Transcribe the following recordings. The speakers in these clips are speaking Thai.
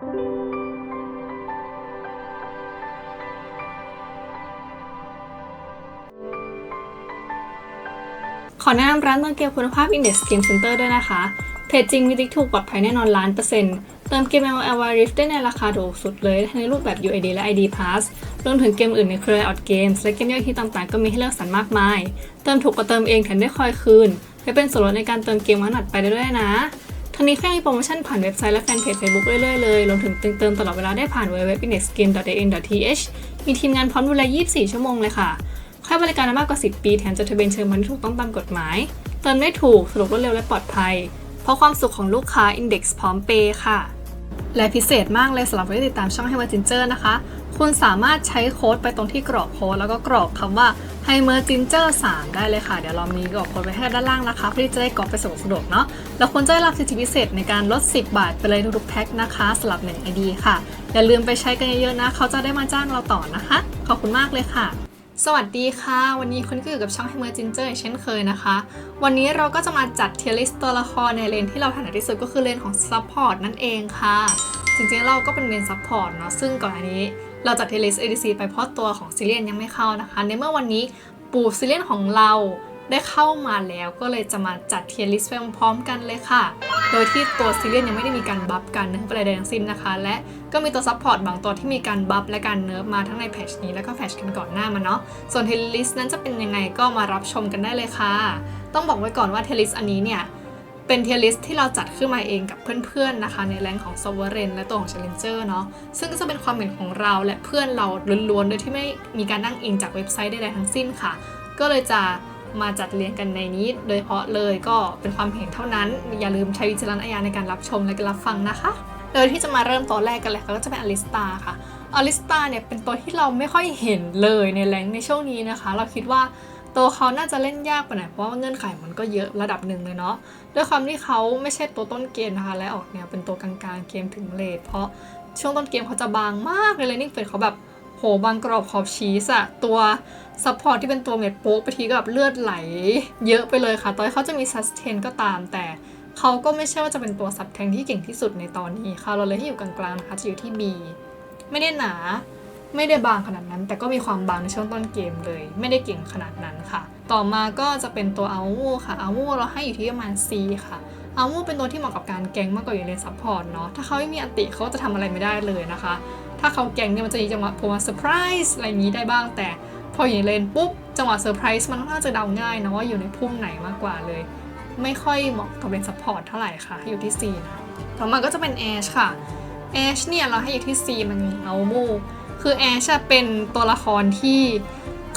ขอแนะนำร้านเติมเกมคุณภาพ Index Game Center ด้วยนะคะเพจจริงมีติ๊กถูกปลอดภัยแน่นอนล้านเปอร์เซ็นต์ เติมเกม ML w Rift ได้ในราคาถูกสุดเลยทั้งในรูปแบบ UID และ ID Pass รวมถึงเกมอื่นในเครือ Out Games และเกมย่อยที่ต่างๆ ก็มีให้เลือกสรรมากมาย เติมถูกกว่าเติมเองแถมได้คอยคืน และเป็นส่วนลดในการเติมเกมวันถัดไปได้ด้วยนะ ทั้งนี้แค่มีโปรโมชั่นผ่านเว็บไซต์และแฟนเพจ Facebook เรื่อยๆเลยรวมถึงเติมตลอดเวลาได้ผ่านเว็บ indexgame.in.th มีทีมงานพร้อมดูแล 24 ชั่วโมงเลยค่ะค่าบริการมากกว่า 10 ปี แถมจดทะเบียนเชิญพันถูกต้องตามกฎหมาย เติมได้ถูกสะดวกรวดเร็วและปลอดภัย เพราะความสุขของลูกค้า Index พร้อมเปย์ค่ะ และพิเศษมากเลยสำหรับผู้ที่ติดตามช่อง h a m m e r Ginger นะคะ คุณสามารถใช้โค้ดไปตรงที่กรอกโค้ดแล้วก็กรอกคำว่า h a m m e r Ginger 3ได้เลยค่ะ เดี๋ยวเรามีกรอกโค้ดไว้ให้ด้านล่างนะคะเพื่อที่จะได้กรอกไปสะดวกสะดวกเนาะแล้วคุณจะได้รับสิทธิพิเศษในการลด 10 บาทไปเลยทุกๆแพ็คนะคะสำหรับ1 ID ค่ะ อย่าลืมไปใช้กันเยอะๆนะ เขาจะได้มาจ้างเราต่อนะคะ ขอบคุณมากเลยค่ะสวัสดีค่ะ วันนี้คุณก็อยู่กับช่อง Hammer Ginger เช่นเคยนะคะ วันนี้เราก็จะมาจัดเทียริสตัวละครในเลนที่เราถนัดที่สุดก็คือเลนของ Support นั่นเองค่ะ จริงๆเราก็เป็นเมน Support เนาะซึ่งก่อนอันนี้ เราจัดเทียริส ADC ไปเพราะตัวของซิเลียนยังไม่เข้านะคะ ในเมื่อวันนี้ปู่ซิเลียนของเราได้เข้ามาแล้วก็เลยจะมาจัดเทียริสไปพร้อมกันเลยค่ะ โดยที่ตัวซิเลียนยังไม่ได้มีการบัฟกันเนื้ออะไรใดทั้งสิ้นนะคะ และก็มีตัวซัพพอร์ตบางตัวที่มีการบัฟและการเนิร์ฟมาทั้งในแพชนี้แล้วก็แพชกันก่อนหน้ามาเนาะ ส่วนเทเลลิสนั้นจะเป็นยังไงก็มารับชมกันได้เลยค่ะ ต้องบอกไว้ก่อนว่าเทเลลิสอันนี้เนี่ย เป็นเทียลิสที่เราจัดขึ้นมาเองกับเพื่อนๆนะคะ ในแรงของ s o v e r e i g n และตัวของ Challenger เนาะซึ่งก็จะเป็นความเห็นของเราและเพื่อนเราล้วนๆ โดยที่ไม่มีการนั่งอิงจากเว็บไซต์ใดๆทั้งสิ้นค่ะ ก็เลยจะมาจัดเรียงกันในนี้ โดยเฉพาะเลยก็เป็นความเห็นเท่านั้น อย่าลืมใช้วิจารณญาณในการรับชมและการรับฟังนะคะโดยที่จะมาเริ่มตัวแรกกันเลยค่ะก็จะเป็นอลิสตาค่ะอลิสตาเนี่ยเป็นตัวที่เราไม่ค่อยเห็นเลยในแรงในช่วงนี้นะคะ เราคิดว่า ตัวเขาน่าจะเล่นยากไปหน่อยเพราะว่าเงื่อนไขมันก็เยอะระดับหนึ่งเลยเนาะด้วยความที่เขาไม่ใช่ตัวต้นเกมนะคะ และออกแนวเป็นตัวกลางๆเกมถึงเลทเพราะช่วงต้นเกมเขาจะบางมากเลยเลนนิ่งเฟดเขาแบบโหบางกรอบขอบชีสอะตัวซัพพอร์ตที่เป็นตัวเม็ดโป๊กไปทีก็แบบเลือดไหล เยอะไปเลยค่ะตอให้เขาจะมีซัสเทนก็ตามแต่เขาก็ไม่ใช่ว่าจะเป็นตัวซับแทงที่เก่งที่สุดในตอนนี้ค่ะเราเลยที่อยู่กลางๆนะคะจะอยู่ที่ B ไม่ได้หนา ไม่ได้บางขนาดนั้น แต่ก็มีความบางในช่วงต้นเกมเลย ไม่ได้เก่งขนาดนั้นค่ะ ต่อมาก็จะเป็นตัวอาวูค่ะอาวูเราให้อยู่ที่ประมาณ C ค่ะอาวูเป็นตัวที่เหมาะกับการแกงมากกว่าอยู่ในซัพพอร์ตเนาะถ้าเขาไม่มีอันติเขาจะทำอะไรไม่ได้เลยนะคะ ถ้าเขาแกงเนี่ยมันจะมีจังหวะโผล่มาเซอร์ไพรส์อะไรนี้ได้บ้างแต่พออยู่ในเลนปุ๊บจังหวะเซอร์ไพรส์มันน่าจะเดาง่ายนะว่าอยู่ในพุ่มไหนมากกว่าเลย ไม่ค่อยเหมาะกับเป็นซัพพอร์ตเท่าไหร่ค่ะอยู่ที่ C นะต่อมาก็จะเป็นแอชค่ะแอชเนี่ยเราให้อยู่ที่ C มันเอามู คือแอชเป็นตัวละครที่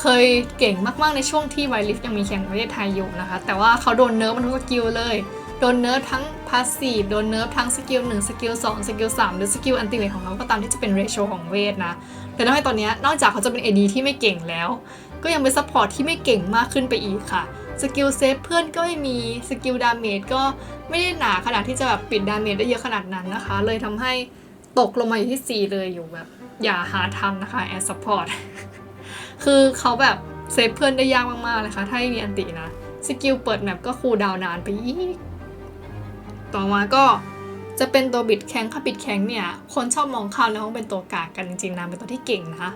เคยเก่งมากๆในช่วงที่ไวลิฟยังมีแข่งประเทศไทยอยู่นะคะ แต่ว่าเขาโดนเนิร์ฟมันทุกสกิลเลย โดนเนิร์ฟทั้งพาสซีฟโดนเนิร์ฟทั้งสกิล1สกิล2สกิล3หรือสกิลอันติเมทของเขาก็ตามที่จะเป็นเรโชของเวทนะแต่ทำให้ตอนนี้นอกจากเขาจะเป็น AD ที่ไม่เก่งแล้ว ก็ยังเป็นซัพพอร์ตที่ไม่เก่งมากขึ้นไปอีกค่ะสกิลเซฟเพื่อนก็ไม่มีสกิลดาเมจก็ไม่ได้หนาขนาดที่จะแบบปิดดาเมจได้เยอะขนาดนั้นนะคะ เลยทำให้ตกลงมาอยู่ที่ 4 เลยอยู่แบบ อย่าหาทำนะคะแอดซัพพอร์ตคือเขาแบบเซฟเพื่อนได้ยากมากๆเลยค่ะถ้าม่มีอันตินะ สกิลเปิดแมปก็คูดาวน์นานไปอีก ต่อมาก็จะเป็นตัวบิดแข็งค่ะบิดแข็งเนี่ย คนชอบมองข้ามแล้วว่าเป็นตัวกากกันจริงๆนะเป็นตัวที่เก่งนะคะ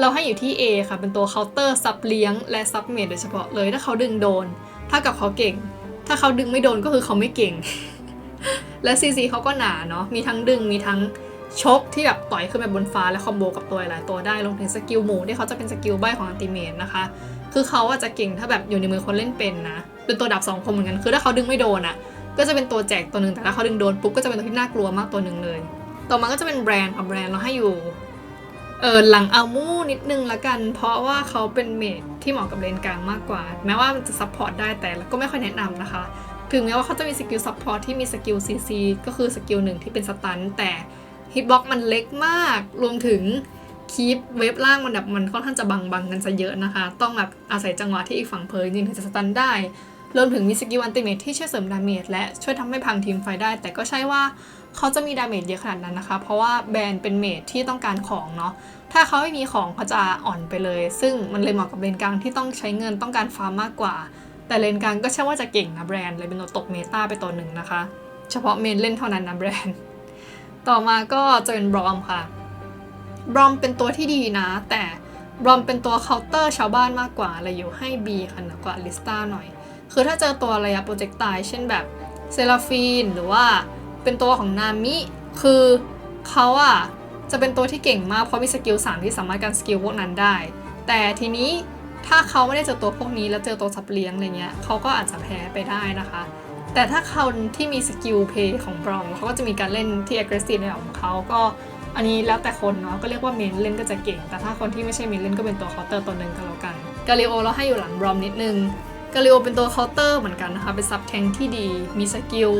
เราให้อยู่ที่ A ค่ะ เป็นตัวเคาน์เตอร์ซับเลี้ยงและซับเมดโดยเฉพาะเลยถ้าเขาดึงโดน ถ้ากับเขาเก่ง ถ้าเขาดึงไม่โดนก็คือเขาไม่เก่ง และ CC เขาก็หนาเนาะมีทั้งดึงมีทั้ง ชกที่แบบต่อยขึ้นไปบนฟ้าและคอมโบกับตัวหลายตัวได้รวมถึงสกิลหมูที่เขาจะเป็นสกิลใบของอันติเมตนะคะ คือเขาอาจจะเก่งถ้าแบบอยู่ในมือคนเล่นเป็นนะเป็นตัวดับสองคมเหมือนกันคือถ้าเขาดึงไม่โดนอะก็จะเป็นตัวแจกตัวหนึ่งแต่ถ้าเขาดึงโดนปุ๊บก็จะเป็นตัวที่น่ากลัวมากตัวหนึ่งเลย ต่อมาก็จะเป็นแบรนด์ค่ะแบรนด์เราให้อยู่เออหลังอัลมูนิดนึงละกัน เพราะว่าเขาเป็นเมดที่เหมาะกับเลนกลางมากกว่า แม้ว่ามันจะซัพพอร์ตได้แต่ก็ไม่ค่อยแนะนำนะคะ ถึงแม้ว่าเขาจะมีสกิลซัพพอร์ตที่มีสกิลซีซีก็คือสกิลหนึ่งที่เป็นสตันแต่ ฮิตบ็อกมันเล็กมาก รวมถึงคีปเวฟล่างมันแบบมันค่อนข้างจะบังบังๆกันซะเยอะนะคะ ต้องแบบอาศัยจังหวะที่อีกฝั่งเพลจริงถึงจะสตันได้รวมถึงมีสกิลอันติเมทที่ช่วยเสริมดาเมจและช่วยทำให้พังทีมไฟได้ แต่ก็ใช่ว่าเขาจะมีดาเมจเยอะขนาดนั้นนะคะ เพราะว่าแบรนด์เป็นเมจที่ต้องการของเนาะถ้าเขาไม่มีของเขาจะอ่อนไปเลย ซึ่งมันเลยเหมาะกับเลนกลางที่ต้องใช้เงินต้องการฟาร์มมากกว่า แต่เลนกลางก็ใช่ว่าจะเก่งนะแบรนด์เลยเป็นตัวตกเมตาไปตัวหนึ่งนะคะ เฉพาะเมนเล่นเท่านั้นนะแบรนด์ ต่อมาก็จะเป็นบรอมค่ะ บรอมเป็นตัวที่ดีนะ แต่บรอมเป็นตัวเคาน์เตอร์ชาวบ้านมากกว่าเลยอยู่ให้ B ค่ะหนักกว่าลิสตาหน่อย คือถ้าเจอตัวระยะโปรเจกต์ตายเช่นแบบเซราฟีนหรือว่าเป็นตัวของนามิคือเขาอะจะเป็นตัวที่เก่งมากเพราะมีสกิล3ที่สามารถการสกิลพวกนั้นได้ แต่ทีนี้ถ้าเขาไม่ได้เจอตัวพวกนี้แล้วเจอตัวสับเลี้ยงอะไรเงี้ยเขาก็อาจจะแพ้ไปได้นะคะ แต่ถ้าคนที่มีสกิลเพย์ของบรอมเขาก็จะมีการเล่นที่ aggressive ในแบบของเขาก็อันนี้แล้วแต่คนเนาะก็เรียกว่าเมนเล่นก็จะเก่ง แต่ถ้าคนที่ไม่ใช่เมนเล่นก็เป็นตัวเคาน์เตอร์ตัวหนึ่งก็แล้วกันกาลิโอเราให้อยู่หลังบรอมนิดนึงกาลิโอเป็นตัวเคาน์เตอร์เหมือนกันนะคะเป็นซับแทงที่ดี มีสกิล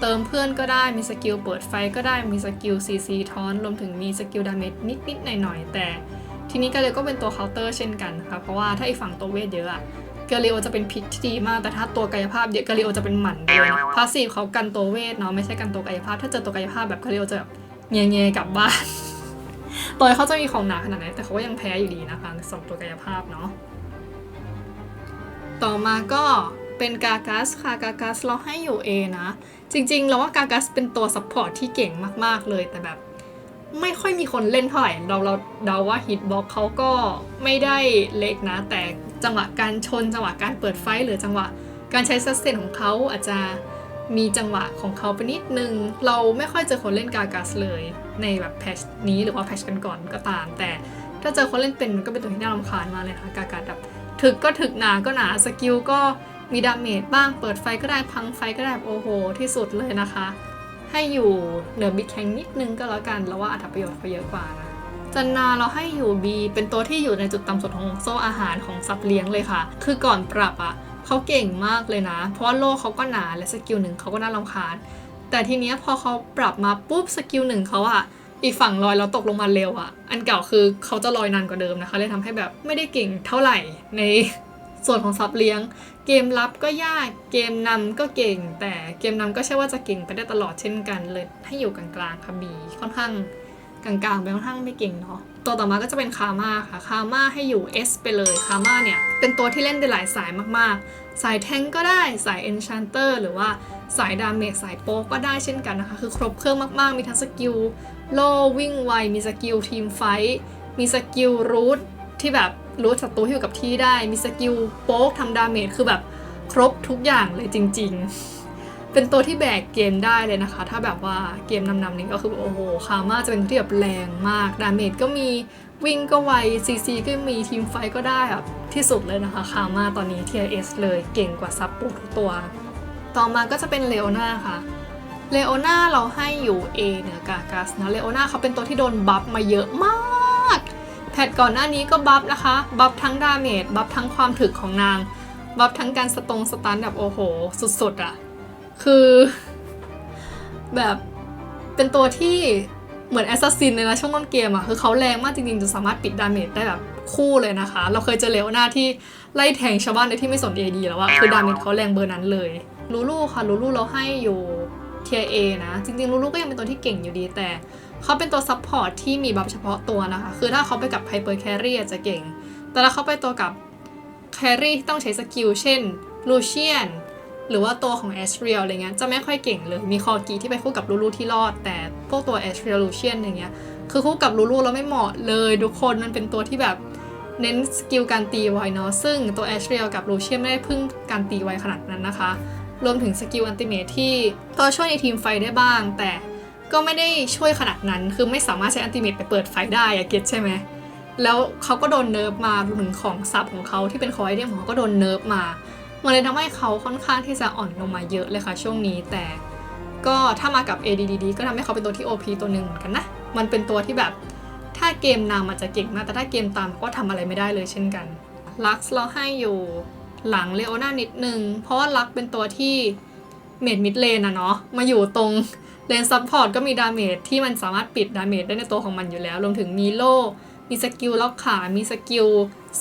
เติมเพื่อนก็ได้มีสกิลเปิดไฟก็ได้มีสกิลซีซีทอนรวมถึงมีสกิลดาเมจนิดๆหน่อยๆแต่ทีนี้กาลิโอก็เป็นตัวเคาน์เตอร์เช่นกันนะคะเพราะว่าถ้าอีกฝั่งตัวเวทเยอะ อะกาลิโอจะเป็นพิษที่ดีมาก แต่ถ้าตัวกายภาพเยอะกาลิโอจะเป็นหมันด้วยพาสซีฟเขากันตัวเวทเนาะไม่ใช่กันตัวกายภาพ ถ้าเจอตัวกายภาพแบบกาลิโอจะแบบเงยๆกลับบ้านตัวเขาจะมีของหนาขนาดไหนแต่เขาก็ยังแพ้อยู่ดีนะคะสองตัวกายภาพเนาะต่อมาก็เป็นกากัสค่ะกากัสเราให้อยู่ A นะ จริงๆ เราว่ากากัสเป็นตัวซัพพอร์ตที่เก่งมากๆเลยแต่แบบไม่ค่อยมีคนเล่นเท่าไหร่ เราเราเดาว่าฮิตบ็อกเขาก็ไม่ได้เล็กนะ แต่ จังหวะการชน จังหวะการเปิดไฟหรือจังหวะการใช้ซัสเซนของเขาอาจจะมีจังหวะของเขาไปนิดนึง เราไม่ค่อยเจอคนเล่นกากัสเลย ในแบบแพชนี้หรือว่าแพชกันก่อนก็ตาม แต่ถ้าเจอคนเล่นเป็นก็เป็นตัวที่น่ารำคาญมาเลยนะคะกากัสแบบถึกก็ถึกหนาก็หนาสกิลก็มีดาเมจบ้างเปิดไฟก็ได้พังไฟก็ได้โอ้โห ที่สุดเลยนะคะ ให้อยู่เหนือบิ๊กแข็งนิดนึงก็แล้วกัน แล้วว่าอัตประโยชน์เขาเยอะกว่านะ จันนาเราให้อยู่ B เป็นตัวที่อยู่ในจุดต่ำสุดของโซ่อาหารของสัตว์เลี้ยงเลยค่ะ คือก่อนปรับอะ่ะเขาเก่งมากเลยนะ เพราะโลกเขาก็หนาและสกิลหนึ่งเขาก็น่ารำคาญ แต่ทีเนี้ยพอเขาปรับมาปุ๊บสกิลหนึ่งเขาอะอีกฝั่งลอยแล้วตกลงมาเร็วอะอันเก่าคือเขาจะลอยนานกว่าเดิมนะคะเลยทำให้แบบไม่ได้เก่งเท่าไหร่ในส่วนของซับเลี้ยง เกมรับก็ยากเกมนำก็เก่ง แต่เกมนำก็ใช่ว่าจะเก่งไปได้ตลอดเช่นกันเลยให้อยู่กลางๆค่ะบีค่อนข้าง กลางๆไปค่อนข้างไม่เก่งเนาะตัวต่อมาก็จะเป็นคาม่าค่ะคาม่าให้อยู่ S ไปเลยคาม่าเนี่ยเป็นตัวที่เล่นได้หลายสายมากๆ สายแทงก็ได้สายเอนชันเตอร์หรือว่าสายดาเมจสายโป๊กก็ได้เช่นกันนะคะ คือครบเครื่องมากๆ มีทั้งสกิลโล่วิ่งไว มีสกิลทีมไฟท์มีสกิลรูทที่แบบรูทศัตรูที่อยู่กับที่ได้ มีสกิลโป๊กทำดาเมจคือแบบครบทุกอย่างเลยจริง ๆ เป็นตัวที่แบกเกมได้เลยนะคะ ถ้าแบบว่าเกมนำๆนี้ก็คือโอ้โหคาม่าจะเป็นตัวที่แบบแรงมาก ดาเมจก็มีวิ่งก็ไวซีซีก็มีทีมไฟก็ได้แบบที่สุดเลยนะคะ คาม่าตอนนี้ TS เลยเก่งกว่าซับปูทุกตัว ต่อมาก็จะเป็นเลโอนาค่ะเลโอนาเราให้อยู่ A เหนือกากัสนะเลโอนาเขาเป็นตัวที่โดนบัฟมาเยอะมาก แพทก่อนหน้านี้ก็บัฟนะคะ บัฟทั้งดาเมจบัฟทั้งความถึกของนาง บัฟทั้งการสตรงสตันแบบโอ้โห สุดๆอะ คือ แบบเป็นตัวที่เหมือนแอสซัสซินเลยนะช่วงต้นเกมอะคือเขาแรงมากจริงๆจนสามารถปิดดาเมจได้แบบคู่เลยนะคะ เราเคยเจอเลโอนาที่ไล่แทงชาวบ้านโดยที่ไม่สน AD แล้วอะคือดาเมจเขาแรงเบอร์นั้นเลยลูลูค่ะลูลูเราให้อยู่เทียเอนะจริงๆลูลูก็ยังเป็นตัวที่เก่งอยู่ดีแต่เขาเป็นตัวซับพอร์ตที่มีบัฟเฉพาะตัวนะคะ คือถ้าเขาไปกับไฮเปอร์แครี่จะเก่ง แต่ถ้าเขาไปตัวกับแครี่ที่ต้องใช้สกิลเช่นลูเชียน หรือว่าตัวของแอชเรียลอะไรเงี้ยจะไม่ค่อยเก่งเลย มีคอกีที่ไปคู่กับลูลูที่รอด แต่พวกตัวแอชเรียลลูเชียนอย่างเงี้ยคือคู่กับลูลูแล้วไม่เหมาะเลยทุกคนมันเป็นตัวที่แบบเน้นสกิลการตีไวเนาะซึ่งตัวแอชเรียลกับลูเชียนไม่ได้พึ่งการตีไวขนาดนั้นนะคะ รวมถึงสกิลอันติเมทที่ก็ช่วยในทีมไฟได้บ้าง แต่ก็ไม่ได้ช่วยขนาดนั้น คือไม่สามารถใช้อันติเมทไปเปิดไฟได้อะเก็ตใช่ไหมแล้วเขาก็โดนเนิร์ฟมารวมถึงของซับของเขาที่เป็นคอไอเทมของเขาก็โดนเนิร์ฟมา มันเลยทำให้เขาค่อนข้างที่จะอ่อนลงมาเยอะเลยค่ะช่วงนี้แต่ก็ถ้ามากับ ADDD ก็ทำให้เขาเป็นตัวที่ OP ตัวหนึ่งเหมือนกันนะ มันเป็นตัวที่แบบถ้าเกมนำอาจจะเก่งมาก แต่ถ้าเกมตามก็ทำอะไรไม่ได้เลยเช่นกันลักซ์เราให้อยู่หลังเลโอน่านิดนึง เพราะว่าลักเป็นตัวที่เมดมิดเลนอะเนาะมาอยู่ตรงเลนซัพพอร์ตก็มีดาเมจที่มันสามารถปิดดาเมจได้ในตัวของมันอยู่แล้ว รวมถึงมีโล่มีสกิลล็อกขา มีสกิล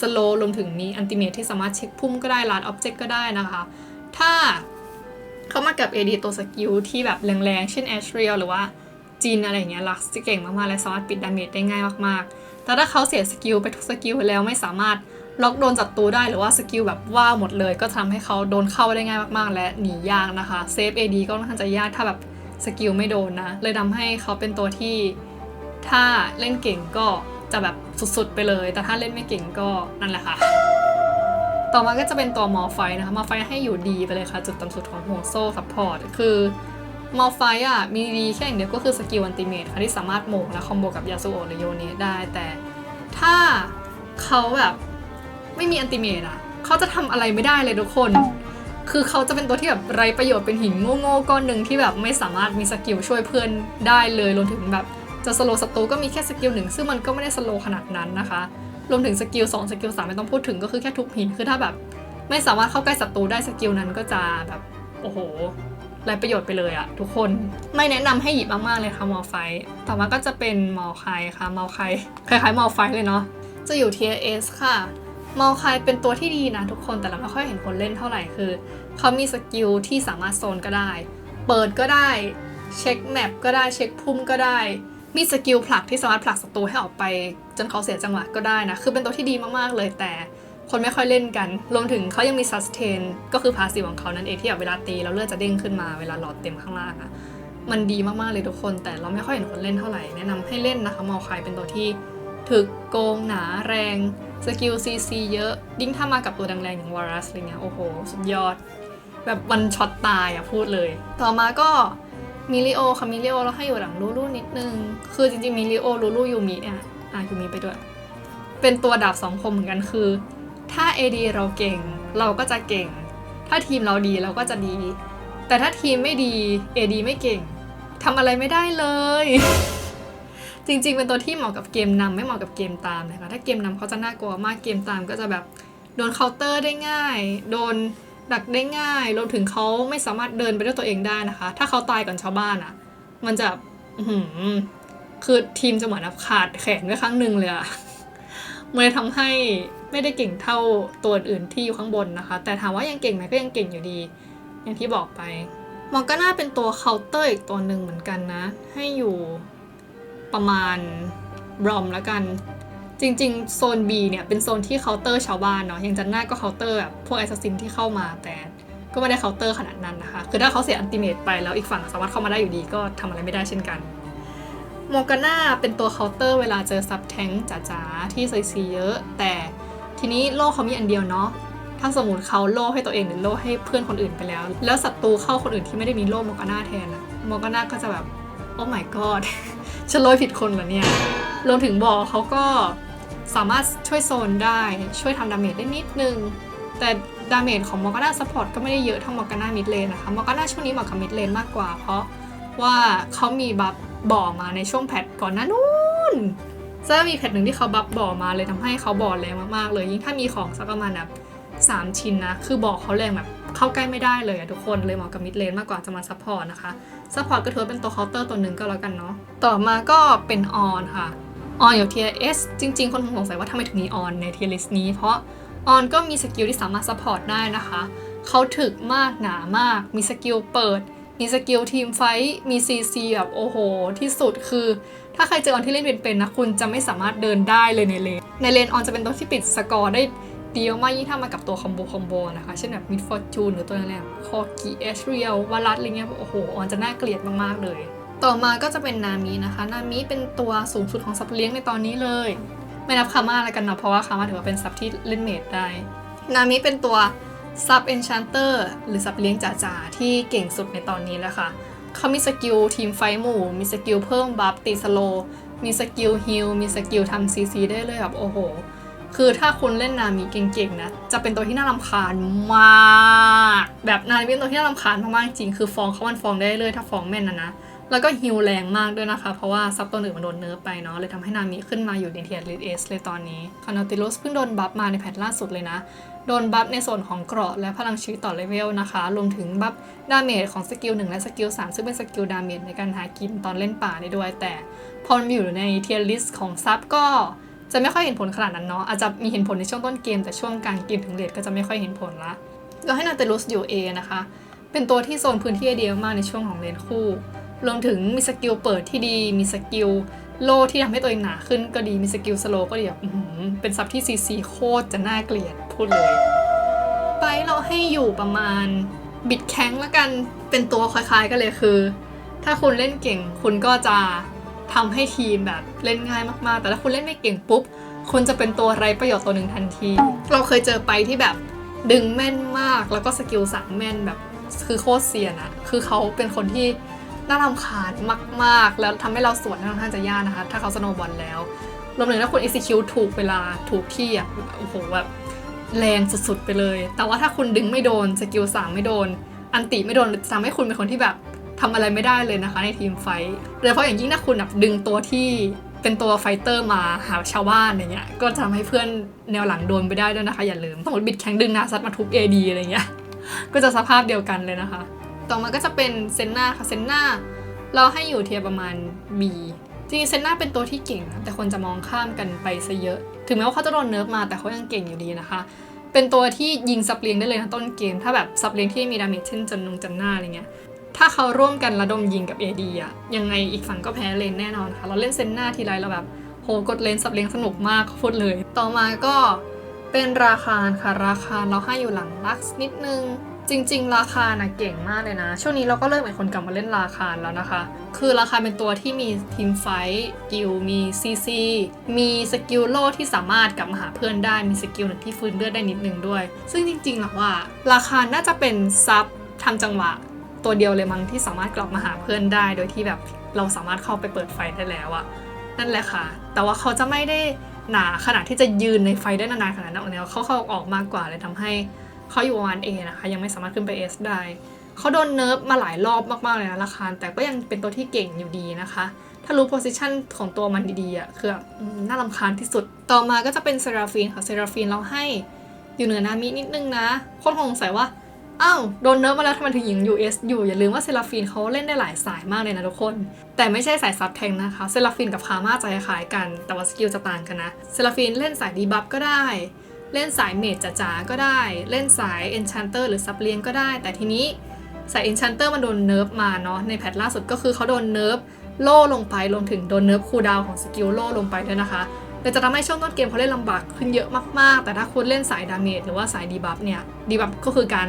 สโลรวมถึงมีอันติเมทที่สามารถเช็คพุ่มก็ได้ลาดอ็อบเจกต์ก็ได้นะคะ ถ้าเขามากับ AD ตัวสกิลที่แบบแรงๆ เช่น a s h r i e l หรือว่าจีนอะไรเงี้ยลักจะเก่งมากๆ และสามารถปิดดาเมจได้ง่ายมากๆ แต่ถ้าเขาเสียสกิลไปทุกสกิลแล้วไม่สามารถล็อกโดนศัตรูได้หรือว่าสกิลแบบว้าวหมดเลย ก็ทำให้เขาโดนเข้าได้ง่ายมากๆ และหนียากนะคะเซฟ AD ก็ค่อนข้างจะยากถ้าแบบสกิลไม่โดนนะ เลยทำให้เขาเป็นตัวที่ถ้าเล่นเก่งก็ จะแบบสุดๆไปเลย แต่ถ้าเล่นไม่เก่งก็นั่นแหละค่ะ ต่อมาก็จะเป็นตัวมอลไฟนะคะ มอลไฟให้อยู่ดีไปเลยค่ะ จุดต่ำสุดของห่วงโซ่ซัพพอร์ตคือมอลไฟอะมีดีแค่อย่างเดียวก็คือสกิลอันติเมทค่ะที่สามารถโหมงและคอมโบกับยาสุโอะหรือโยเนะได้ แต่ถ้าเขาแบบไม่มีอันติเมทอะเขาจะทำอะไรไม่ได้เลยทุกคน คือเขาจะเป็นตัวที่แบบไรประโยชน์เป็นหินโง่ๆก้อนหนึ่งที่แบบไม่สามารถมีสกิลช่วยเพื่อนได้เลยรวมถึงแบบ จะสโลศัตรูก็มีแค่สกิลหนึ่งซึ่งมันก็ไม่ได้สโลขนาดนั้นนะคะ รวมถึงสกิล2สกิล3ไม่ต้องพูดถึงก็คือแค่ทุบหินคือถ้าแบบ ไม่สามารถเข้าใกล้ศัตรูได้สกิลนั้นก็จะแบบโอ้โหไรประโยชน์ไปเลยอะทุกคนไม่แนะนำให้หยิบมากๆเลยค่ะมอลไฟต่อมาก็จะเป็นมอลไคค่ะมอลไคคล้ายๆมอลไฟเลยเนาะจะอยู่ tier S ค่ะมอลไคเป็นตัวที่ดีนะทุกคนแต่เราไม่ค่อยเห็นคนเล่นเท่าไหร่คือเขามีสกิลที่สามารถโซนก็ได้ เปิดก็ได้ เช็คแมปก็ได้เช็คพุ่มก็ได้ มีสกิลผลักที่สามารถผลักศัตรูให้ออกไป จนเขาเสียจังหวะก็ได้นะ คือเป็นตัวที่ดีมากๆเลยแต่คนไม่ค่อยเล่นกัน รวมถึงเขายังมี sustain ก็คือพาสซีของเขานั่นเองที่แบบเวลาตีแล้วเลือดจะเด้งขึ้นมาเวลาหลอดเต็มข้างล่างอะ่ะ มันดีมากๆเลยทุกคน แต่เราไม่ค่อยเห็นคนเล่นเท่าไหร่ แนะนำให้เล่นนะคะมอคายเป็นตัวที่ถึกโกงหนาแรง สกิลซีซีเยอะยิ่งถ้ามากับตัวแรงๆอย่างวารัสอะไรเงี้ยโอ้โห สุดยอด แบบวันช็อตตายอะพูดเลย ต่อมาก็ มิลิโอค่ะมิลิโอเราให้อยู่หลังลูลูนิดนึง คือจริงๆมิลิโอลูลูยูมิเนี่ยอะยูมิไปด้วย เป็นตัวดาบสองคมเหมือนกันคือ ถ้า AD เราเก่งเราก็จะเก่ง ถ้าทีมเราดีเราก็จะดี แต่ถ้าทีมไม่ดี AD ไม่เก่งทำอะไรไม่ได้เลย จริงๆ เป็นตัวที่เหมาะกับเกมนำไม่เหมาะกับเกมตามนะคะถ้าเกมนำเขาจะน่ากลัวมากเกมตามก็จะแบบโดนเคาน์เตอร์ได้ง่าย โดน ดักได้ง่ายรวมถึงเขาไม่สามารถเดินไปด้วยตัวเองได้นะคะ ถ้าเขาตายก่อนชาวบ้านอะ่ะ มันจะหือคือทีมจะเหมือนขาดแขนไว้ครั้งหนึ่งเลยอะมันเลยทำให้ไม่ได้เก่งเท่าตัวอื่นที่อยู่ข้างบนนะคะ แต่ถามว่ายังเก่งไหมก็ยังเก่งอยู่ดี อย่างที่บอกไป มองก็น่าเป็นตัวเคาน์เตอร์อีกตัวหนึ่งเหมือนกันนะ ให้อยู่ประมาณบรอมแล้วกัน จริงๆ โซน B เนี่ยเป็นโซนที่เคาน์เตอร์ชาวบ้านเนาะอย่างจันน่าก็เคาน์เตอร์แบบพวกแอสซัสซินที่เข้ามาแต่ก็ไม่ได้เคาน์เตอร์ขนาดนั้นนะคะ คือถ้าเขาเสียอันติเมตไปแล้วอีกฝั่งสามารถเข้ามาได้อยู่ดีก็ทำอะไรไม่ได้เช่นกันโมกาน่าเป็นตัวเคาน์เตอร์เวลาเจอซับแทงจ๋าๆ ที่ไซซีเยอะ แต่ทีนี้โล่เขามีอันเดียวเนาะถ้าสมมติเขาโล่ให้ตัวเองหรือโล่ให้เพื่อนคนอื่นไปแล้ว แล้วศัตรูเข้าคนอื่นที่ไม่ได้มีโล่โมกาน่าแทนอะโมกาน่าก็จะแบบโอ้ my god ฉันโล่ผิดคนเหรอเนี่ยรวมถึงบอกเขาก็ สามารถช่วยโซนได้ช่วยทำดาเมจได้นิดนึง แต่ดาเมจของมอร์กาน่าซัพพอร์ตก็ไม่ได้เยอะเท่ามอร์กาน่ามิดเลนนะคะมอร์กาน่าช่วงนี้เหมาะกับมิดเลนมากกว่า เพราะว่าเขามีบัฟบ่อมาในช่วงแพทก่อนหน้านู้นจะมีแพทหนึ่งที่เขาบัฟบ่อมาเลยทำให้เขาบ่อแรงมากๆเลย ยิ่งถ้ามีของสักประมาณแบบสามชิ้นนะ คือบ่อเขาแรงแบบเข้าใกล้ไม่ได้เลยอะทุกคนเลยเหมาะกับมิดเลนมากกว่าจะมาซัพพอร์ตนะคะซัพพอร์ตก็ถือเป็นตัวเคาน์เตอร์ตัวหนึ่งก็แล้วกันเนาะต่อมาก็เป็นออนค่ะ ออนอยู่เทียเอสจริง ๆ คนคงสงสัยว่าทำไมถึงมีออนในเทียลิส์นี้ เพราะออนก็มีสกิลที่สามารถซัพพอร์ตได้นะคะ เขาถึกมากหนามาก มีสกิลเปิด มีสกิลทีมไฟท์มีซีซีแบบโอ้โห ที่สุดคือ ถ้าใครเจอออนที่เล่นเป็นๆนะคุณจะไม่สามารถเดินได้เลยในเลน ในเลนออนจะเป็นตัวที่ปิดสกอร์ได้ดีมากยิ่งถ้ามากับตัวคอมโบคอมโบนะคะ เช่นแบบมิดฟอร์จูนหรือตัวอะไรคอกีเอชเรียลวารัสอะไรเงี้ยโอ้โหออนจะน่าเกลียดมากๆเลย ต่อมาก็จะเป็นนามินะคะ นามิเป็นตัวสูงสุดของสัตว์เลี้ยงในตอนนี้เลย ไม่นับคาม่าแล้วกันเนาะเพราะว่าคาม่าถือว่าเป็นซับที่เล่นเมดได้ นามิเป็นตัวซับเอนชันเตอร์หรือซับเลี้ยงจ๋าๆ ที่เก่งสุดในตอนนี้แล้วค่ะเขามีสกิลทีมไฟหมู่ มีสกิลเพิ่มบัฟตีสโล มีสกิลฮิล มีสกิลทำซีซีได้เลยแบบโอ้โห คือถ้าคุณเล่นนามิเก่งๆนะ จะเป็นตัวที่น่ารำคาญมาก แบบนามิเป็นตัวที่น่ารำคาญมากๆจริง คือฟองเขามันฟองได้เลยถ้าฟองแม่นนะนะ แล้วก็ฮิลแรงมากด้วยนะคะ เพราะว่าซับตัวอื่นมันโดนเนิร์ฟไปเนาะเลยทำให้นามิขึ้นมาอยู่ในเทียร์ลิเอสเลยตอนนี้คานาติลุสเพิ่งโดนบัฟมาในแพทล่าสุดเลยนะ โดนบัฟในส่วนของเกราะและพลังชีวิตต่อเลเวลนะคะ รวมถึงบัฟดาเมจของสกิล1และสกิล3ซึ่งเป็นสกิลดาเมจในการหากินตอนเล่นป่าได้ด้วย แต่พอมันอยู่ในเทียร์ลิสของซับก็จะไม่ค่อยเห็นผลขนาดนั้นเนาะอาจจะมีเห็นผลในช่วงต้นเกม แต่ช่วงกลางเกมถึงเลทก็จะไม่ค่อยเห็นผลละก็ให้นาเตลุสอยู่ A นะคะ เป็นตัวที่โซนพื้นที่ได้ดีมากในช่วงของเลนคู่ รวมถึงมีสกิลเปิดที่ดี มีสกิลโลที่ทำให้ตัวเองหนาขึ้นก็ดี มีสกิลสโลก็ดีแบบเป็นซับที่ซีซีโคตรจะน่าเกลียดพูดเลย ไปเราให้อยู่ประมาณบิดแข้งแล้วกัน เป็นตัวคล้ายๆกันเลยคือ ถ้าคุณเล่นเก่งคุณก็จะทำให้ทีมแบบเล่นง่ายมากๆ แต่ถ้าคุณเล่นไม่เก่งปุ๊บ คุณจะเป็นตัวไรประโยชน์ตัวหนึ่งทันที เราเคยเจอไปที่แบบดึงแม่นมากแล้วก็สกิลสามแม่นแบบคือโคตรเซียนอะคือเขาเป็นคนที่ น่ารำคาญมากๆ แล้วทำให้เราสวนค่อนข้างจะยากนะคะ ถ้าเขาสโนบอลแล้วรวมถึงถ้าคุณ execute ถูกเวลาถูกที่อะโอ้โหแบบแรงสุดๆไปเลย แต่ว่าถ้าคุณดึงไม่โดนสกิลสามไม่โดน อันติไม่โดนจะทำให้คุณเป็นคนที่แบบทำอะไรไม่ได้เลยนะคะในทีมไฟท์โดยเฉพาะอย่างยิ่งถ้าคุณแบบดึงตัวที่เป็นตัวไฟเตอร์มาหาชาวบ้านอย่างเงี้ยก็จะทำให้เพื่อนแนวหลังโดนไปได้ด้วยนะคะ อย่าลืมสมมติบิดแข็งดึงนาซัดมาทุบ AD อะไรเงี้ยก็จะสภาพเดียวกันเลยนะคะ ต่อมาก็จะเป็นเซนนาค่ะเซนนาเราให้อยู่เทียร์ประมาณ B จริงเซนนาเป็นตัวที่เก่งนะแต่คนจะมองข้ามกันไปซะเยอะ ถึงแม้ว่าเขาจะโดนเนิร์ฟมาแต่เขายังเก่งอยู่ดีนะคะ เป็นตัวที่ยิงสับเลียงได้เลยนะต้นเกม ถ้าแบบสับเลียงที่มีดาเมจเช่นจันนงจันหน้าอะไรเงี้ยถ้าเขาร่วมกันระดมยิงกับ AD อะยังไงอีกฝั่งก็แพ้เลนแน่นอนค่ะ เราเล่นเซนหน้าทีไรเราแบบโหกดเลนสับเลนสนุกมากพูดเลย ต่อมาก็เป็นราคาค่ะราคาเราให้อยู่หลังลักซ์นิดนึง จริง ๆ ราคานะเก่งมากเลยนะ ช่วงนี้เราก็เริ่มเป็นคนกลับมาเล่นราคาแล้วนะคะ คือราคาเป็นตัวที่มีทีมไฟกิลมีซีซีมีสกิลโล่ที่สามารถกลับมาหาเพื่อนได้มีสกิลหนึ่งที่ฟื้นเลือดได้นิดนึงด้วย ซึ่งจริงๆแล้วว่า ราคาน่าจะเป็นซับทำจังหวะ ตัวเดียวเลยมั้งที่สามารถกลับมาหาเพื่อนได้ โดยที่แบบเราสามารถเข้าไปเปิดไฟได้แล้วอะนั่นแหละค่ะ แต่ว่าเขาจะไม่ได้หนาขนาดที่จะยืนในไฟได้นานๆขนาดนั้นเนี่ยเขาเข้าออกมากกว่าเลยทำให้ เขาอยู่ประมาณ A นะคะ ยังไม่สามารถขึ้นไป S ได้ เขาโดนเนิร์ฟมาหลายรอบมากๆเลยนะราคาแต่ก็ยังเป็นตัวที่เก่งอยู่ดีนะคะ ถ้ารู้โพสิชันของตัวมันดีๆอะคืออืมน่ารำคาญที่สุด ต่อมาก็จะเป็นเซราฟีนค่ะ เซราฟีนเราให้อยู่เหนือนามินิดนึงนะ คนคงสงสัยว่าอ้าวโดนเนิร์ฟมาแล้วทำไมถึงยิง US อยู่ อย่าลืมว่าเซราฟีนเขาเล่นได้หลายสายมากเลยนะทุกคน แต่ไม่ใช่สายซับแทงนะคะ เซราฟีนกับคาม่าจะคล้ายกัน แต่ว่าสกิลจะต่างกันนะ เซราฟีนเล่นสายดีบัฟก็ได้ เล่นสายเมจจ๋าๆก็ได้ เล่นสายเอนชันเตอร์หรือซับเลียงก็ได้ แต่ทีนี้สายเอนชันเตอร์มันโดนเนิร์ฟมาเนาะในแพทล่าสุดก็คือเขาโดนเนิร์ฟโล่ลงไปรวมถึงโดนเนิร์ฟคูดาวของสกิลโล่ลงไปด้วยนะคะเลยจะทำให้ช่วงต้นเกมเขาเล่นลำบากขึ้นเยอะมากๆ แต่ถ้าคุณเล่นสายดาเมจหรือว่าสายดีบัฟเนี่ยดีบัฟก็คือการ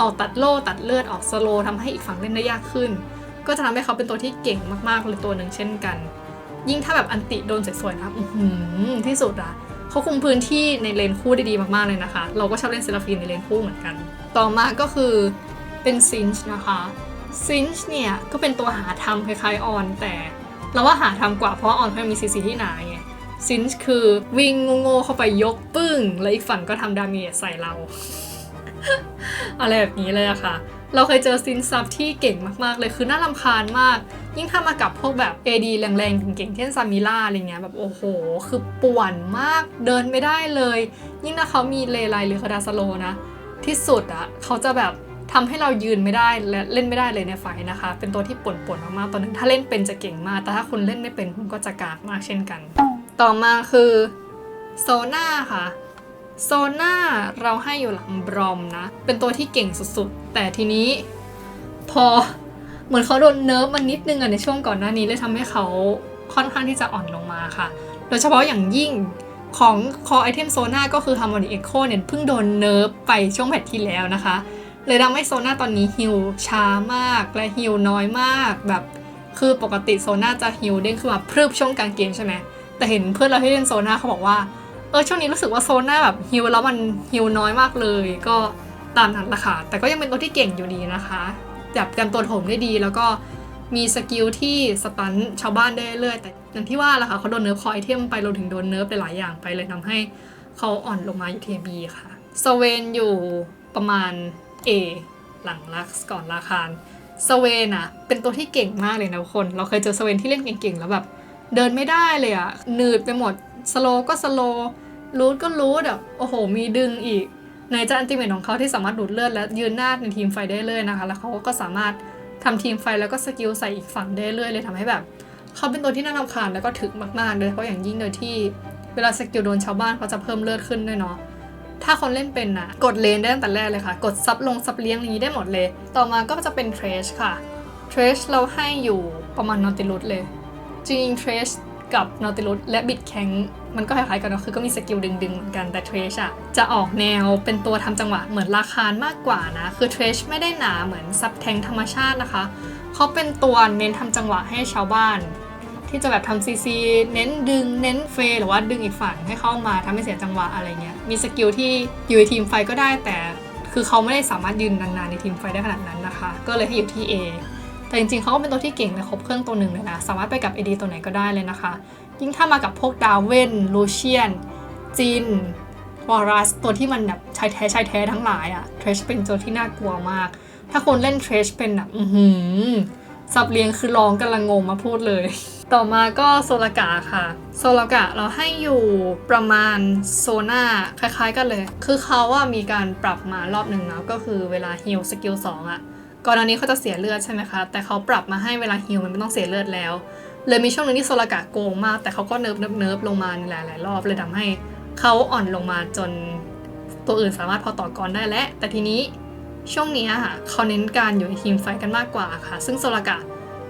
ออกตัดโล่ตัดเลือดออกสโลทำให้อีกฝั่งเล่นได้ยากขึ้น ก็จะทำให้เขาเป็นตัวที่เก่งมากๆเลยตัวหนึ่งเช่นกัน ยิ่งถ้าแบบอันติโดนสวยๆนะอือหือที่สุดอะ เขาคุมพื้นที่ในเลนคู่ได้ดีมากๆเลยนะคะ เราก็ชอบเล่นเซราฟีนในเลนคู่เหมือนกัน ต่อมาก็คือเป็นซินช์นะคะซินช์เนี่ยก็เป็นตัวหาทำคล้ายๆออนแต่เราว่าหาทำกว่าเพราะว่ออนเขามีซีซีที่หนาไงซินช์คือวิ่งโง่ๆเข้าไปยกปึ้ง แล้วอีกฝั่งก็ทำดาเมจใส่เรา อะไรแบบนี้เลยอะค่ะ เราเคยเจอซินซับที่เก่งมากๆเลยคือน่ารำคาญมาก ยิ่งถ้ามากับพวกแบบ AD แรงๆเก่งๆเช่นซามิล่าอะไรเงี้ยแบบโอ้โห คือป่วนมากเดินไม่ได้เลย ยิ่งถ้าเขามีเลไลหรือคาดาสโลนะ ที่สุดอะเขาจะแบบทำให้เรายืนไม่ได้และเล่นไม่ได้เลยในไฟนะคะ เป็นตัวที่ป่วนๆมากๆตัวหนึงถ้าเล่นเป็นจะเก่งมาก แต่ถ้าคุณเล่นไม่เป็นคุณก็จะกากมากเช่นกัน ต่อมาคือโซน่าค่ะโซน่าเราให้อยู่หลังบรอมนะ เป็นตัวที่เก่งสุดๆ แต่ทีนี้พอ เหมือนเขาโดนเนิร์ฟมันนิดนึงอะในช่วงก่อนหน้านี้เลยทำให้เขาค่อนข้างที่จะอ่อนลงมาค่ะ โดยเฉพาะอย่างยิ่งของคอไอเทมโซน่าก็คือ Harmonic Echo เนี่ยเพิ่งโดนเนิร์ฟไปช่วงแพทที่แล้วนะคะ เลยทำให้โซน่าตอนนี้ฮิลช้ามากและฮิลน้อยมากแบบคือปกติโซน่าจะฮิลเด้งขึ้นมาพรึบช่วงกลางเกมใช่ไหมแต่เห็นเพื่อนเราที่เล่นโซน่าเขาบอกว่าเออช่วงนี้รู้สึกว่าโซน่าแบบฮิลแล้วมันฮิลน้อยมากเลย ก็ตามนั้นละค่ะแต่ก็ยังเป็นตัวที่เก่งอยู่ดีนะคะ แบบเตรียมตัวถมได้ดี แล้วก็มีสกิลที่สตันชาวบ้านได้เรื่อยแต่อย่างที่ว่าละค่ะเขาโดนเนิร์ฟคอไอเทมไปรวมถึงโดนเนิร์ฟหลายอย่างไปเลยทำให้เขาอ่อนลงมาอยู่เทบีค่ะสเวนอยู่ประมาณ A หลังลักซ์ก่อนราคารสเวนอะเป็นตัวที่เก่งมากเลยนะทุกคน เราเคยเจอสเวนที่เล่นเก่งๆแล้วแบบ เดินไม่ได้เลยอะหนืดไปหมดสโลก็สโลรูดก็รูดแบบโอ้โห มีดึงอีก ในจะอันติเมตของเขาที่สามารถดูดเลือดและยืนหน้าในทีมไฟได้เลยนะคะ แล้วเขาก็สามารถทำทีมไฟแล้วก็สกิลใส่อีกฝั่งได้เลยเลยทำให้แบบ เขาเป็นตัวที่น่ารำคาญแล้วก็ถึกมากๆเลยเพราะอย่างยิ่งโดยที่เวลาสกิลโดนชาวบ้านเขาจะเพิ่มเลือดขึ้นด้วยเนาะถ้าคนเล่นเป็นนะกดเลนได้ตั้งแต่แรกเลยค่ะ กดซับลงซับเลี้ยงอย่างนี้ได้หมดเลย ต่อมาก็จะเป็นเทรชค่ะเทรชเราให้อยู่ประมาณนอติลุสเลย จริงเทรช กับนอติลุสและบิดแข็งมันก็คล้ายๆกันเนะคือก็มีสกิลดึงๆเหมือนกันแต่เทรชอะจะออกแนวเป็นตัวทำจังหวะเหมือนราคารมากกว่านะ คือเทรชไม่ได้หนาเหมือนซับแทงธรรมชาตินะคะเขาเป็นตัวเน้นทำจังหวะให้ชาวบ้าน ที่จะแบบทำซีซีเน้นดึงเน้นเฟยหรือว่าดึงอีกฝั่งให้เข้ามาทำให้เสียจังหวะอะไรเงี้ยมีสกิลที่อยู่ในทีมไฟก็ได้แต่คือเขาไม่ได้สามารถยืนนานๆในทีมไฟได้ขนาดนั้นนะคะ ก็เลยให้อยู่ที่ A แต่จริงๆเขาก็เป็นตัวที่เก่งในครบเครื่องตัวหนึ่งเลยนะ สามารถไปกับ AD ตัวไหนก็ได้เลยนะคะ ยิ่งถ้ามากับพวกดาวเวนลูเชียนจินวอรัสตัวที่มันแบบชายแท้ชายแท้ทั้งหลายอะเทรชเป็นตัวที่น่ากลัวมาก ถ้าคนเล่นเทรชเป็นแบบอือหือสับเลียงคือร้องกันละงงมาพูดเลย ต่อมาก็โซลากะค่ะ โซลากะเราให้อยู่ประมาณโซน่าคล้ายๆกันเลย คือเขาว่ามีการปรับมารอบหนึ่งแล้วก็คือเวลาฮิลสกิลสองอะ ก่อนอันนี้เขาจะเสียเลือดใช่ไหมคะ แต่เขาปรับมาให้เวลาฮิลมันไม่ต้องเสียเลือดแล้ว เลยมีช่วงหนึ่งที่โซลากะโกงมาก แต่เขาก็เนิร์ฟเนิร์ฟเนิร์ฟลงมาในหลายๆรอบเลยทำให้เขาอ่อนลงมาจนตัวอื่นสามารถพอต่อกรได้แล้วแต่ทีนี้ช่วงนี้ค่ะเขาเน้นการอยู่ในทีมไฟกันมากกว่าค่ะ ซึ่งโซลากะ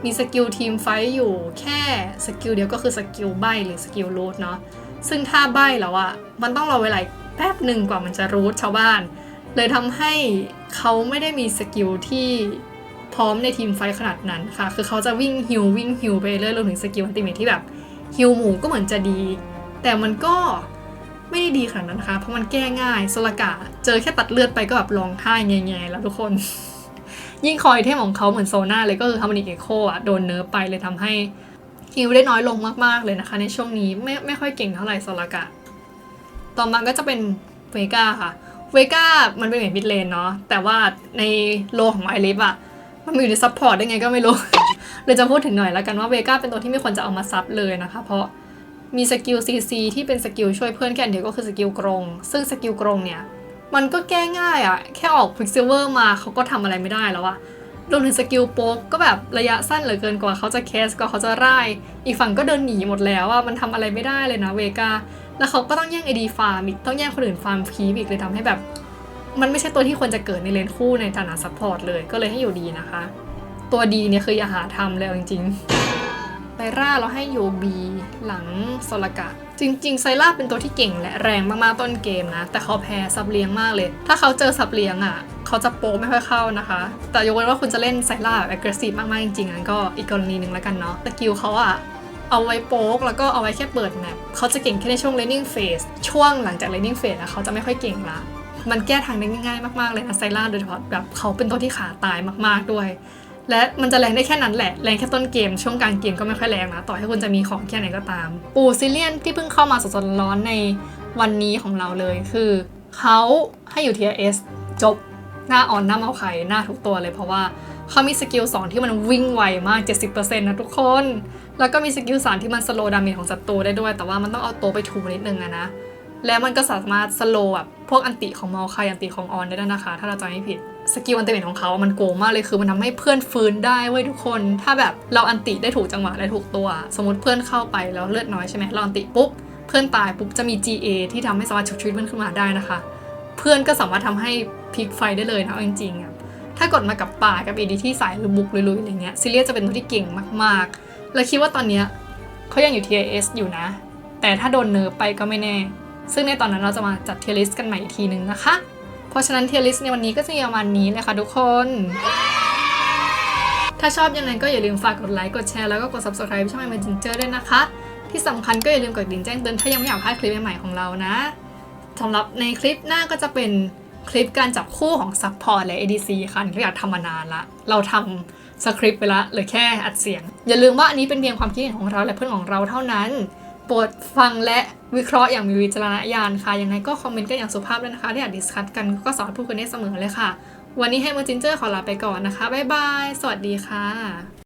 มีสกิลทีมไฟอยู่แค่สกิลเดียวก็คือสกิลใบหรือสกิลรูทเนาะซึ่งถ้าใบแล้วอะมันต้องรอเวลาแป๊บหนึ่งกว่ามันจะรูทชาวบ้าน เลยทำให้เขาไม่ได้มีสกิลที่พร้อมในทีมไฟขนาดนั้นค่ะ คือเขาจะวิ่งฮิววิ่งฮิวไปเรื่อยรวมถึงสกิลอันติเมทที่แบบฮิวหมูก็เหมือนจะดี แต่มันก็ไม่ได้ดีขนาดนั้นนะคะ เพราะมันแก้ง่ายโซลากะ เจอแค่ตัดเลือดไปก็แบบร้องไห้แง่ๆแล้วทุกคน ยิ่งคอยเทมของเขาเหมือนโซน่าเลยก็คือฮาร์ม n นิกเอโคอะโดนเนิร์ฟไปเลยทำให้ฮิวได้น้อยลงมากๆเลยนะคะ ในช่วงนี้ไม่ไม่ค่อยเก่งเท่าไหร่โซลากะ ต่อมาก็จะเป็นเวกาค่ะ เวก้ามันเป็นเหมือนมิดเลนเนาะแต่ว่าในโลของไอริฟอะมันมีอยู่ในซัพพอร์ตได้ไงก็ไม่รู้ เลยจะพูดถึงหน่อยแล้วกันว่าเวก้าเป็นตัวที่ไม่ควรจะเอามาซับเลยนะคะ เพราะมีสกิลซีซีที่เป็นสกิลช่วยเพื่อนแค่นเดียวก็คือสกิลกรง ซึ่งสกิลกรงเนี่ย มันก็แก้ง่ายอะแค่ออกควิกซิลเวอร์มาเขาก็ทำอะไรไม่ได้แล้วอะรวมถึงสกิลโป๊กก็แบบระยะสั้นเหลือเกินกว่าเขาจะแคสกว่าเขาจะไร่อีกฝั่งก็เดินหนีหมดแล้วอะมันทำอะไรไม่ได้เลยนะเวกา แล้วเขาก็ต้องแย่งไอดีฟาร์มอีกต้องแย่งคนอื่นฟาร์มคีบอีกเลยทำให้แบบ มันไม่ใช่ตัวที่ควรจะเกิดในเลนคู่ในฐานะซัพพอร์ตเลยก็เลยให้อยู่ดีนะคะ ตัวดีเนี่ยคืออย่าหาทำเลยจริงๆไซร่าเราให้อยู่บีหลังโซลกะจริงๆไซร่าเป็นตัวที่เก่งและแรงมากๆต้นเกมนะ แต่เขาแพ้ซับเลี้ยงมากเลย ถ้าเขาเจอซับเลี้ยงอะ เขาจะโป๊ไม่ค่อยเข้านะคะ แต่ยกเว้นว่าคุณจะเล่นไซร่าแบบ aggressive มากๆจริงๆอันก็อีกกรณีหนึ่งแล้วกันเนาะสกิลเขาอะ เอาไว้โป๊กแล้วก็เอาไว้แค่เปิดแมปเขาจะเก่งแค่ในช่วง landing phase ช่วงหลังจาก landing phase อะเขาจะไม่ค่อยเก่งละมันแก้ทางได้ง่ายๆมากๆเลยนะไซร่าโดยเฉพาะแบบเขาเป็นตัวที่ขาตายมากๆด้วย และมันจะแรงได้แค่นั้นแหละ แรงแค่ต้นเกม ช่วงกลางเกมก็ไม่ค่อยแรงนะ ต่อให้คุณจะมีของแค่ไหนก็ตาม ปูซิเลียนที่เพิ่งเข้ามาสดๆร้อนในวันนี้ของเราเลยคือเขาให้อยู่ TS จบหน้าอ่อนหน้าเมาไข่หน้าทุกตัวเลยเพราะว่าเขามีสกิล2ที่มันวิ่งไวมาก 70%นะทุกคน แล้วก็มีสกิล3ที่มันสโลดาเมจของศัตรูได้ด้วย แต่ว่ามันต้องเอาตัวไปถูนิดนึงอะนะ แล้วมันก็สามารถสโลแบบพวกอันติของมาไคายอันติของออนได้ด้วยนะคะ ถ้าเราจำไม่ผิดสกิลอันติเมทของเขา มันโกงมากเลยคือมันทำให้เพื่อนฟื้นได้เว้ยทุกคน ถ้าแบบเราอันติได้ถูกจังหวะและถูกตัว สมมติเพื่อนเข้าไปแล้วเลือดน้อยใช่ไหมเราอันติปุ๊บเพื่อนตายปุ๊บจะมี GA ที่ทำให้สามารถชุบชีวิตเพื่อนขึ้นมาได้นะคะ เพื่อนก็สามารถทำให้พลิกไฟได้เลยนะเอาจริงๆอะถ้ากดมากับป่ากับเอดีที่สายหรือบุกลุยๆอะไรเงี้ยซิเลียจะเป็นตัวที่เก่งมากๆ และคิดว่าตอนเนี้ยเขายังอยู่ TAS อยู่นะ แต่ถ้าโดนเนิร์ฟไปก็ไม่แน่ ซึ่งในตอนนั้นเราจะมาจัดเทียริสกันใหม่อีกทีนึงนะคะ เพราะฉะนั้นเทียริสในวันนี้ก็จะมีประมาณนี้เลยค่ะทุกคน ถ้าชอบยังไงก็อย่าลืมฝากกดไลค์ กดแชร์ แล้วก็กด subscribe ช่อง m อ Ginger ด้วยนะคะ ที่สำคัญก็อย่าลืมกดดิ่งแจ้งเตือนถ้ายังไม่อยากพลาดคลิปใหม่ๆของเรานะสำหรับในคลิปหน้าก็จะเป็นคลิปการจับคู่ของ Support และ ADC ค่ะที่อยากทำมานานละ เราทำ สคริปต์ไปละเหลือแค่อัดเสียง อย่าลืมว่าอันนี้เป็นเพียงความคิดเห็นของเราและเพื่อนของเราเท่านั้นโปรดฟังและวิเคราะห์อย่างมีวิจารณญาณค่ะ ยังไงก็คอมเมนต์กันอย่างสุภาพด้วยนะคะที่อยากดิสคัตกันก็สอนพูดกันได้เสมอเลยค่ะ วันนี้ให้มาจินเจอร์ขอลาไปก่อนนะคะ บ๊ายบาย สวัสดีค่ะ